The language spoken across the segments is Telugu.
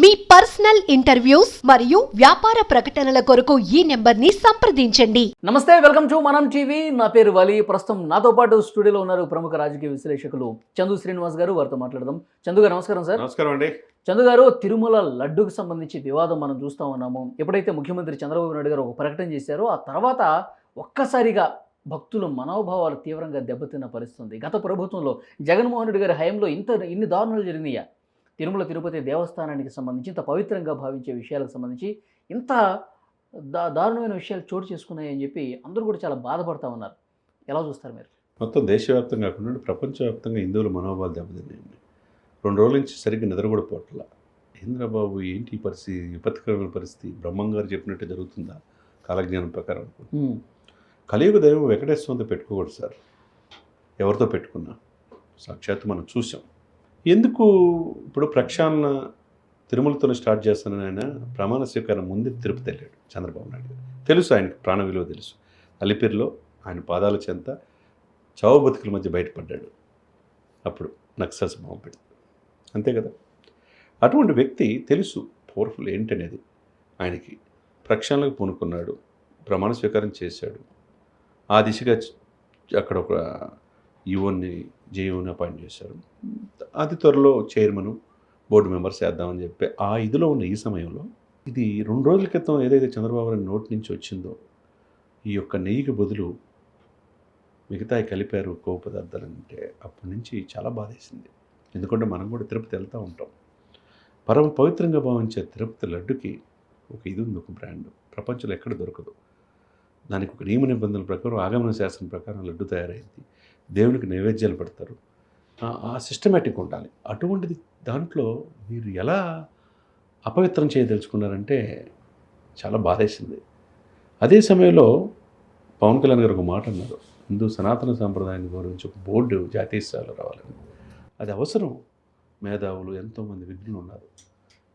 మీ పర్సనల్ ఇంటర్వ్యూస్ మరియు వ్యాపార ప్రకటనల కొరకు ఈ నెంబర్ని సంప్రదించండి. నమస్తే వెల్కమ్ టు మనం టీవీ. నా పేరు వలి. ప్రస్తుతం నాతో పాటు స్టూడియోలో ఉన్నారు ప్రముఖ రాజకీయ విశ్లేషకులు చందు శ్రీనివాస్ గారు. వారితో మాట్లాడదాం. చందు గారు నమస్కారం సార్. నమస్కారం అండి. చందు గారు తిరుమల లడ్డుకు సంబంధించి వివాదం మనం చూస్తూ ఉన్నాము. ఎప్పుడైతే ముఖ్యమంత్రి చంద్రబాబు నాయుడు గారు ఒక ప్రకటన చేశారో ఆ తర్వాత ఒక్కసారిగా భక్తుల మనోభావాలు తీవ్రంగా దెబ్బతిన్న పరిస్థితుంది గత ప్రభుత్వంలో జగన్మోహన్ రెడ్డి గారి హయాంలో ఇంత ఇన్ని దారుణాలు జరిగినాయా? తిరుమల తిరుపతి దేవస్థానానికి సంబంధించి ఇంత పవిత్రంగా భావించే విషయాలకు సంబంధించి ఇంత దా దారుణమైన విషయాలు చోటు చేసుకున్నాయని చెప్పి అందరూ కూడా చాలా బాధపడతా ఉన్నారు. ఎలా చూస్తారు మీరు? మొత్తం దేశవ్యాప్తంగా కాకుండా ప్రపంచవ్యాప్తంగా హిందువుల మనోభావాలు దెబ్బతిన్నాయండి. రెండు రోజుల నుంచి సరిగ్గా నిద్ర కూడా పోవట్ల. ఇంద్రబాబు ఏంటి ఈ పరిస్థితి? విపత్కరమైన పరిస్థితి. బ్రహ్మం గారు చెప్పినట్టు జరుగుతుందా? కాలజ్ఞానం ప్రకారం అనుకుంటున్నాను. కలియుగ దైవం వెంకటేశ్వరంతో పెట్టుకోకూడదు సార్. ఎవరితో పెట్టుకున్నా? సాక్షాత్తు మనం చూసాం ఎందుకు ఇప్పుడు ప్రక్షాళన తిరుమలతోనే స్టార్ట్ చేస్తానని ఆయన ప్రమాణ స్వీకారం ముందే తిరుపతి వెళ్ళాడు చంద్రబాబు నాయుడు తెలుసు ఆయనకి ప్రాణ విలువ తెలుసు. అలిపిరిలో ఆయన పాదాల చెంత చావు బతుకుల మధ్య బయటపడ్డాడు. అప్పుడు నక్సల్స్ బాంబు పెట్టి. అంతే కదా? అటువంటి వ్యక్తి తెలుసు పవర్ఫుల్ ఏంటనేది. ఆయనకి ప్రక్షాళనకు పూనుకున్నాడు ప్రమాణ స్వీకారం చేశాడు. ఆ దిశగా అక్కడ ఒక ఈవోని జేఓని అపాయింట్ చేశారు. అతి త్వరలో చైర్మన్ బోర్డు మెంబర్స్ చేద్దామని చెప్పి ఆ ఇదిలో ఉన్న ఈ సమయంలో ఇది రెండు రోజుల క్రితం ఏదైతే చంద్రబాబు నాయుడు నోటి నుంచి వచ్చిందో ఈ యొక్క నెయ్యికి బదులు మిగతా కలిపారు కొవ్వు పదార్థాలు అంటే అప్పటి నుంచి చాలా బాధేసింది. ఎందుకంటే మనం కూడా తిరుపతి వెళ్తూ ఉంటాం. పరమ పవిత్రంగా భావించే తిరుపతి లడ్డుకి ఒక ఇది ఉంది ఒక బ్రాండ్. ప్రపంచంలో ఎక్కడ దొరకదు. దానికి ఒక నియమ నిబంధనల ప్రకారం ఆగమన శాసనం ప్రకారం లడ్డు తయారైంది. దేవునికి నైవేద్యాలు పెడతారు. ఆ- సిస్టమేటిక్ ఉండాలి. అటువంటిది దాంట్లో మీరు ఎలా అపవిత్రం చేయదలుచుకున్నారంటే చాలా బాధేసింది. అదే సమయంలో పవన్ కళ్యాణ్ గారు ఒక మాట అన్నారు. హిందూ సనాతన సాంప్రదాయాన్ని గౌరవించి ఒక బోర్డు జాతీయ స్థాయిలో రావాలని. అది అవసరం. మేధావులు ఎంతోమంది విఘ్నులు ఉన్నారు.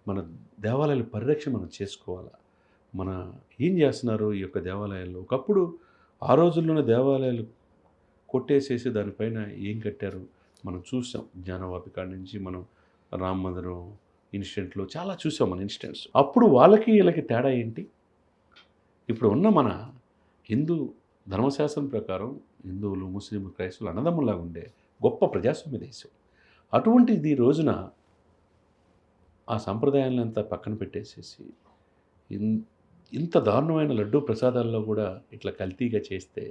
మన దేవాలయాల పరిరక్షణ మనం చేసుకోవాలా? మన ఏం చేస్తున్నారు ఈ యొక్క దేవాలయాల్లో? ఒకప్పుడు ఆ రోజుల్లోనే దేవాలయాలు కొట్టేసేసి దానిపైన ఏం కట్టారు? మనం చూసాం. జ్ఞానవాపి కాడి నుంచి మనం రామ్ మందిరం ఇన్సిడెంట్లో చాలా చూసాం మన ఇన్సిడెంట్స్. అప్పుడు వాళ్ళకి వీళ్ళకి తేడా ఏంటి? ఇప్పుడు ఉన్న మన హిందూ ధర్మశాస్త్రం ప్రకారం హిందువులు ముస్లింలు క్రైస్తవులు అన్నదమ్ములాగా ఉండే గొప్ప ప్రజాస్వామ్య దేశం. అటువంటిది రోజున ఆ సంప్రదాయాలను అంతా పక్కన పెట్టేసేసి ఇంత దారుణమైన లడ్డూ ప్రసాదాల్లో కూడా ఇట్లా కల్తీగా చేస్తే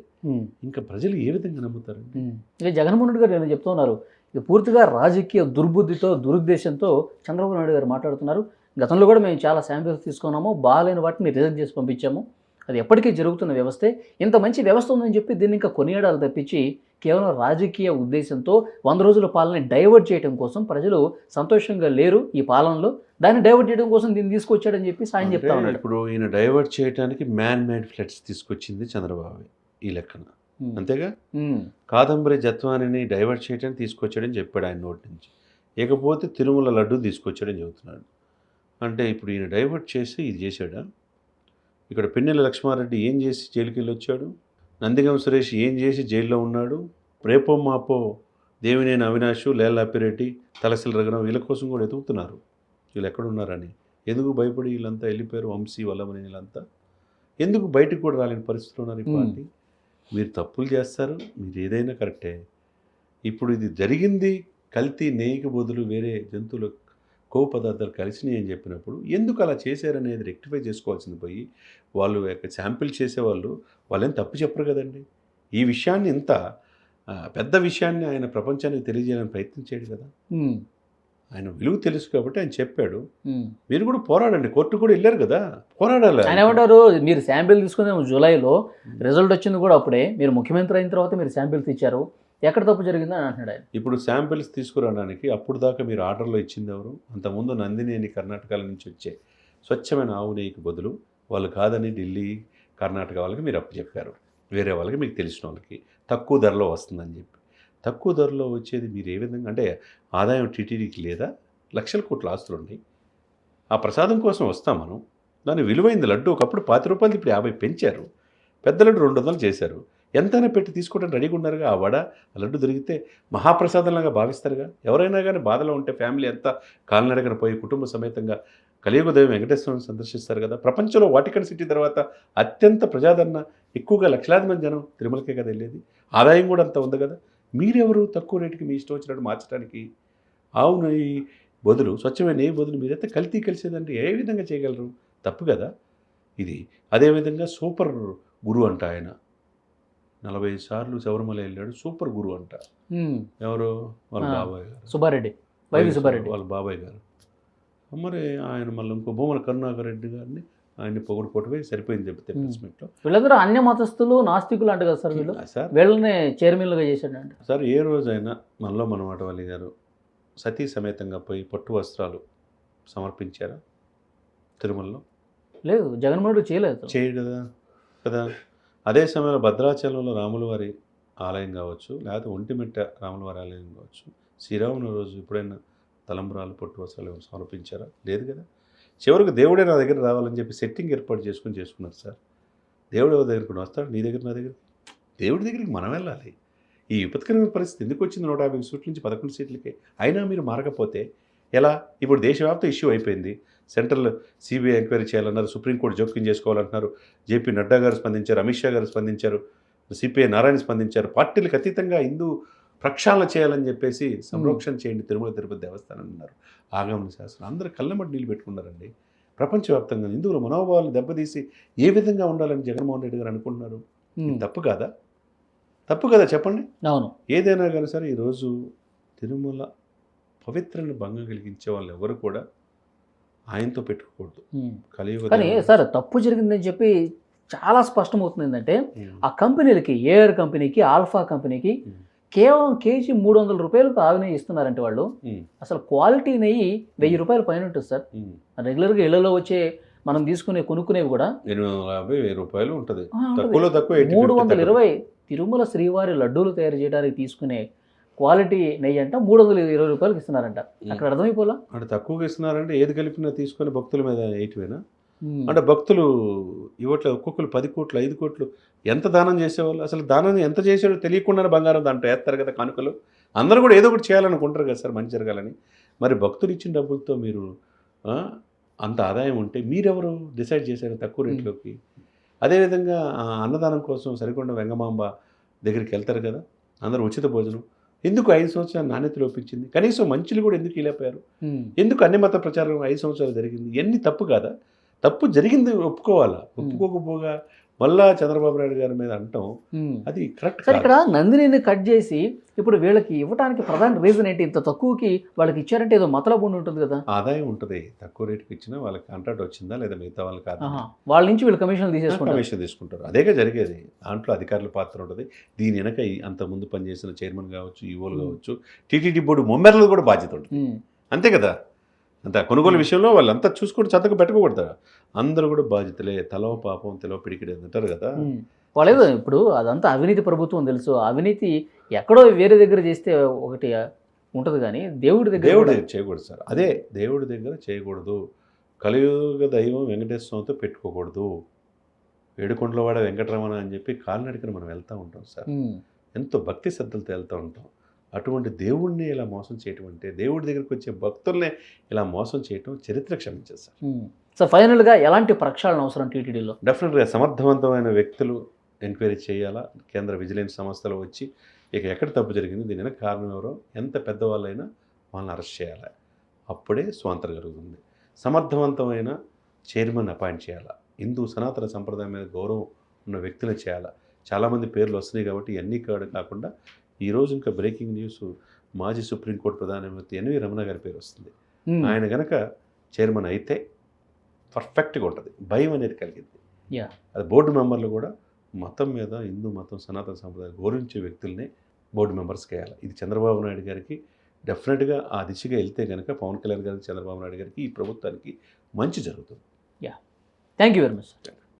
ఇంకా ప్రజలు ఏ విధంగా నమ్ముతారండి? ఇక జగన్మోహన్ రెడ్డి గారు నేను చెప్తూ ఉన్నారు. ఇది పూర్తిగా రాజకీయ దుర్బుద్ధితో దురుద్దేశంతో చంద్రబాబు నాయుడు గారు మాట్లాడుతున్నారు. గతంలో కూడా మేము చాలా శాంపిల్స్ తీసుకున్నాము. బాగాలేని వాటిని రిజెక్ట్ చేసి పంపించాము. అది ఎప్పటికీ జరుగుతున్న వ్యవస్థే. ఇంత మంచి వ్యవస్థ ఉందని చెప్పి దీన్ని ఇంకా కొనియాడాలు తప్పించి కేవలం రాజకీయ ఉద్దేశంతో వంద రోజుల పాలనని డైవర్ట్ చేయడం కోసం ప్రజలు సంతోషంగా లేరు ఈ పాలనలో. దాన్ని డైవర్ట్ చేయడం కోసం దీన్ని తీసుకొచ్చాడని చెప్పి సాయం చెప్తా ఉన్నాడు. ఇప్పుడు ఈయన డైవర్ట్ చేయడానికి మ్యాన్ మేడ్ ఫ్లడ్స్ తీసుకొచ్చింది చంద్రబాబు ఈ లెక్కన. అంతేగా. కాదంబరి జత్వానిని డైవర్ట్ చేయడానికి తీసుకొచ్చాడని చెప్పాడు ఆయన నోటి నుంచి. ఇకపోతే తిరుమల లడ్డు తీసుకొచ్చాడని చెబుతున్నాడు. అంటే ఇప్పుడు ఈయన డైవర్ట్ చేసి ఇది చేశాడా? ఇక్కడ పిన్నెల లక్ష్మారెడ్డి ఏం చేసి జైలుకి వెళ్ళి వచ్చాడు? నందిగం సురేష్ ఏం చేసి జైల్లో ఉన్నాడు? రేపో మాపో దేవినేని అవినాష్ లేలాపిరెడ్డి తలసిల రఘురావు వీళ్ళ కోసం కూడా ఎదుగుతున్నారు. వీళ్ళు ఎక్కడున్నారని. ఎందుకు భయపడి వీళ్ళంతా వెళ్ళిపోయారు? వంశీ వల్లమని వీళ్ళంతా? ఎందుకు బయటకు కూడా రాలేని పరిస్థితులు ఉన్నారు ఈ. పార్టీ? మీరు తప్పులు చేస్తారు. మీరు ఏదైనా కరెక్టే. ఇప్పుడు ఇది జరిగింది. కల్తీ నెయ్యికి బదులు వేరే జంతువుల కొవ్వు పదార్థాలు కలిసినాయి అని చెప్పినప్పుడు ఎందుకు అలా చేశారనేది రెక్టిఫై చేసుకోవాల్సింది పోయి వాళ్ళు యొక్క శాంపిల్ చేసేవాళ్ళు వాళ్ళేం తప్పు చెప్పరు కదండి. ఈ విషయాన్ని ఇంత పెద్ద విషయాన్ని ఆయన ప్రపంచానికి తెలియజేయాలని ప్రయత్నించాడు కదా. ఆయన విలువ తెలుసు కాబట్టి ఆయన చెప్పాడు. మీరు కూడా పోరాడండి. కోర్టు కూడా వెళ్ళారు కదా. పోరాడాలి ఆయన. ఏమంటారు? మీరు శాంపిల్ తీసుకునే జూలైలో. రిజల్ట్ వచ్చింది కూడా అప్పుడే. మీరు ముఖ్యమంత్రి అయిన తర్వాత మీరు శాంపిల్స్ ఇచ్చారు ఎక్కడ తప్పు జరిగిందని అంటున్నాడు ఆయన. ఇప్పుడు శాంపిల్స్ తీసుకురావడానికి అప్పుడు దాకా మీరు ఆర్డర్లో ఇచ్చింది ఎవరు? అంతకుముందు నందినేని కర్ణాటకల నుంచి వచ్చే స్వచ్ఛమైన ఆవు నెయ్యికి బదులు వాళ్ళు కాదని ఢిల్లీ కర్ణాటక వాళ్ళకి మీరు అప్పు చెప్పారు వేరే వాళ్ళకి మీకు తెలిసిన వాళ్ళకి తక్కువ ధరలో వస్తుందని చెప్పి. తక్కువ ధరలో వచ్చేది మీరు ఏ విధంగా? అంటే ఆదాయం టీటీడీకి లేదా? లక్షల కోట్ల ఆస్తులు ఉన్నాయి ఆ ప్రసాదం కోసం వస్తాం మనం. దాని విలువైంది లడ్డు ఒకప్పుడు పాతి రూపాయలు ఇప్పుడు యాభై పెంచారు. పెద్ద లడ్డు రెండు వందలు చేశారు. ఎంతైనా పెట్టి తీసుకోవడానికి రెడీగా ఉన్నారుగా? ఆ వడ ఆ లడ్డు దొరికితే మహాప్రసాదంలాగా భావిస్తారుగా? ఎవరైనా కానీ బాధలో ఉంటే ఫ్యామిలీ అంతా కాలినడగన పోయి కుటుంబ సమేతంగా కలియుగ దైవం వెంకటేశ్వరం సందర్శిస్తారు కదా? ప్రపంచంలో వాటికన్ సిటీ తర్వాత అత్యంత ప్రజాదరణ ఎక్కువగా లక్షలాది మంది జనం తిరుమలకే కదా వెళ్ళేది? ఆదాయం కూడా అంత ఉంది కదా? మీరెవరు? తక్కువ రేటుకి మీ ఇష్టం వచ్చినట్టు మార్చడానికి? అవును ఈ బదులు స్వచ్ఛమైన ఏ బదులు మీరైతే కల్తీ కలిసేదంటే ఏ విధంగా చేయగలరు? తప్పు కదా? ఇది అదేవిధంగా సూపర్ గురు అంట ఆయన. నలభై సార్లు శబరిమల వెళ్ళాడు. సూపర్ గురు అంట. ఎవరు? వాళ్ళ. బాబాయ్ గారు. సుబ్బారెడ్డి. Y V Subbareddy. వాళ్ళ బాబాయ్ గారు. మరి ఆయన మళ్ళీ ఇంకో భూమల కరుణాకర్ రెడ్డి గారిని ఆయన్ని పొగడుకోవటమే సరిపోయింది చెప్తే Hmm. ప్రెస్ మీట్లో. వీళ్ళందరూ అన్య మతస్థులు నాస్తికులు అంట కదా సార్ వీళ్ళు? సార్. వీళ్ళనే చైర్మన్లుగా చేశాడంట. సార్ ఏ రోజైనా మనలో మనమాట వాళ్ళ గారు సతీ సమేతంగా పోయి పట్టు వస్త్రాలు సమర్పించారా తిరుమలలో? లేదు జగన్మోహన్ రెడ్డి చేయలేదు. చేయడు కదా? కదా? అదే సమయంలో భద్రాచలంలో రాముల వారి ఆలయం కావచ్చు లేకపోతే ఒంటిమిట్ట రాముల వారి ఆలయం కావచ్చు శ్రీరాముని రోజు ఎప్పుడైనా తలంబరాలు పట్టు వస్త్రాలు ఏమైనా సమర్పించారా? లేదు కదా. చివరికి దేవుడే నా దగ్గర రావాలని చెప్పి సెట్టింగ్ ఏర్పాటు చేసుకుని చేసుకున్నారు సార్. దేవుడు ఎవరి దగ్గరికి వస్తాడు? నీ దగ్గర నా దగ్గర? దేవుడి దగ్గరికి మనం వెళ్ళాలి. ఈ విపత్కరమైన పరిస్థితి ఎందుకు వచ్చింది? నూట యాభై సీట్ల నుంచి పదకొండు సీట్లకే. అయినా మీరు మారకపోతే ఎలా? ఇప్పుడు దేశవ్యాప్త ఇష్యూ అయిపోయింది. సెంట్రల్ సిబిఐ ఎంక్వైరీ చేయాలన్నారు సుప్రీంకోర్టు జోక్యం చేసుకోవాలంటున్నారు జేపీ నడ్డా గారు స్పందించారు అమిత్ షా గారు స్పందించారు సిపిఐ నారాయణ స్పందించారు. పార్టీలకు అతీతంగా హిందూ ప్రక్షాళన చేయాలని చెప్పేసి సంరక్షణ చేయండి తిరుమల తిరుపతి దేవస్థానం అన్నారు. ఆగమన శాసనం. అందరూ కళ్ళమటి నీళ్ళు పెట్టుకున్నారండి. ప్రపంచవ్యాప్తంగా హిందువుల మనోభావాలు దెబ్బతీసి ఏ విధంగా ఉండాలని జగన్మోహన్ రెడ్డి గారు అనుకుంటున్నారు. తప్పు కాదా? తప్పు కదా చెప్పండి. అవును. ఏదైనా కానీ సరే ఈరోజు తిరుమల పవిత్రని భంగం కలిగించే వాళ్ళు ఎవరు కూడా ఆయనతో పెట్టుకోకూడదు. కలియుగ కానీ. సార్ తప్పు జరిగిందని చెప్పి చాలా స్పష్టమవుతుంది ఏంటంటే. ఆ కంపెనీలకి ఏఆర్ కంపెనీకి ఆల్ఫా కంపెనీకి. కేవలం కేజీ మూడు వందల రూపాయలకు ఆవు నెయ్యి ఇస్తున్నారంటే వాళ్ళు. అసలు క్వాలిటీ నెయ్యి వెయ్యి రూపాయల పైన ఉంటుంది సార్. రెగ్యులర్గా ఇళ్ళలో వచ్చే మనం తీసుకునే కొనుక్కునేవి కూడా ఎనిమిది వందల యాభై వెయ్యి రూపాయలు ఉంటుంది ఆ, ఉంటది. తక్కువలో తక్కువ 80, మూడు 50 వందల. ఇరవై తిరుమల శ్రీవారి లడ్డూలు తయారు చేయడానికి తీసుకునే క్వాలిటీ నెయ్యి అంట మూడు వందల ఇరవై రూపాయలకి ఇస్తున్నారంట. అక్కడ అర్థమైపోలా? అంటే తక్కువగా ఇస్తున్నారంటే ఏది కలిపినా తీసుకొని భక్తుల మీద ఎయిటివేనా అంటే భక్తులు ఇవ్వట్లేదు ఒక్కొక్కరు పది కోట్లు ఐదు కోట్లు ఎంత దానం చేసేవాళ్ళు? అసలు దానం ఎంత చేసాడో తెలియకుండానే బంగారం దాంట్లో వేస్తారు కదా కానుకలు. అందరూ కూడా ఏదో ఒకటి చేయాలనుకుంటారు కదా సార్ మంచి జరగాలని. మరి భక్తులు ఇచ్చిన డబ్బులతో మీరు అంత ఆదాయం ఉంటే మీరెవరు డిసైడ్ చేశారు తక్కువ రేట్లోకి? అదేవిధంగా అన్నదానం కోసం సరికొండ వెంగమాంబ దగ్గరికి వెళ్తారు కదా అందరూ ఉచిత భోజనం. ఎందుకు ఐదు సంవత్సరాలు నాణ్యత లోపించింది? కనీసం మంచులు కూడా ఎందుకు ఇలేపారు ఉమ్. ఎందుకు అన్ని మత ప్రచారం ఐదు సంవత్సరాలు జరిగింది? ఎన్ని తప్పు కాదా? తప్పు జరిగింది ఒప్పుకోవాలా? ఒప్పుకోకపోగా మళ్ళా చంద్రబాబు నాయుడు గారి మీద అంటాం. అది కరెక్ట్ సార్ ఇక్కడ నందినిని కట్ చేసి ఇప్పుడు వీళ్ళకి ఇవ్వడానికి ప్రధాన రీజన్ ఏంటి? ఇంత తక్కువకి వాళ్ళకి ఇచ్చారంటే ఏదో మతలబు ఉంటుంది కదా. ఆదాయం ఉంటుంది. తక్కువ రేటుకి ఇచ్చినా వాళ్ళకి కాంట్రాక్ట్ వచ్చిందా లేదా మిగతా వాళ్ళకి కాదు. వాళ్ళ నుంచి వీళ్ళు కమిషన్ తీసేసుకుంటారు. కమిషన్ తీసుకుంటారు. అదేగా జరిగేది. దాంట్లో అధికారుల పాత్ర ఉంటుంది. దీని వెనక అంత ముందు పనిచేసిన చైర్మన్ కావచ్చు ఈవోలు Hmm. కావచ్చు టీటీడీ బోర్డు మొమ్మెర్లు కూడా బాధ్యత ఉంటుంది. అంతే కదా? అంత. కొనుగోలు. విషయంలో వాళ్ళంతా చూసుకుంటూ చతకు పెట్టుకోకూడదు. అందరూ కూడా బాధ్యతలే. తలవ పాపం తెలవ పిడికిడి అంటారు కదా. వాళ్ళేదో ఇప్పుడు అదంతా అవినీతి ప్రభుత్వం తెలుసు. అవినీతి ఎక్కడో వేరే దగ్గర చేస్తే ఒకటి ఉంటది కానీ దేవుడి దగ్గర దేవుడి దగ్గర చేయకూడదు సార్. అదే దేవుడి దగ్గర చేయకూడదు. కలియుగ దైవం వెంకటేశ్వర స్వామితో పెట్టుకోకూడదు. ఏడుకొండలవాడ వెంకటరమణ అని చెప్పి కాలినడికన మనం వెళ్తూ ఉంటాం సార్. ఎంతో భక్తి శ్రద్ధలతో వెళ్తూ ఉంటాం. అటువంటి దేవుణ్ణి ఇలా మోసం చేయటం అంటే దేవుడి దగ్గరికి వచ్చే భక్తుల్నే ఇలా మోసం చేయటం చరిత్ర క్షమించదు సార్. ఉమ్. సో ఫైనల్గా ఎలాంటి ప్రక్షాళన అవసరం టీటీడీలో? డెఫినెట్గా సమర్థవంతమైన వ్యక్తులు ఎంక్వైరీ చేయాలా? కేంద్ర విజిలెన్స్ సంస్థలు వచ్చి ఇక ఎక్కడ తప్పు జరిగింది? దీని వెనక కారణం ఎవరో? ఎంత పెద్దవాళ్ళైనా వాళ్ళని అరెస్ట్ చేయాలి? అప్పుడే స్వాతంత్రం జరుగుతుంది. సమర్థవంతమైన చైర్మన్ అపాయింట్ చేయాలా? హిందూ సనాతన సంప్రదాయం మీద గౌరవం ఉన్న వ్యక్తులు చేయాలా? చాలామంది పేర్లు వస్తున్నాయి కాబట్టి ఇవన్నీ కాకుండా ఈరోజు ఇంకా బ్రేకింగ్ న్యూస్ మాజీ సుప్రీంకోర్టు ప్రధాన న్యాయమూర్తి ఎన్వి రమణ గారి పేరు వస్తుంది. ఆయన గనక చైర్మన్ అయితే పర్ఫెక్ట్గా ఉంటుంది. భయం అనేది కలిగింది. అది బోర్డు మెంబర్లు కూడా మతం మీద హిందూ మతం సనాతన సంప్రదాయం గౌరవించే వ్యక్తుల్ని బోర్డు మెంబర్స్కి వేయాలి. ఇది చంద్రబాబు నాయుడు గారికి డెఫినెట్గా ఆ దిశగా వెళ్తే కనుక పవన్ కళ్యాణ్ గారికి చంద్రబాబు నాయుడు గారికి ఈ ప్రభుత్వానికి మంచి జరుగుతుంది. Thank you very much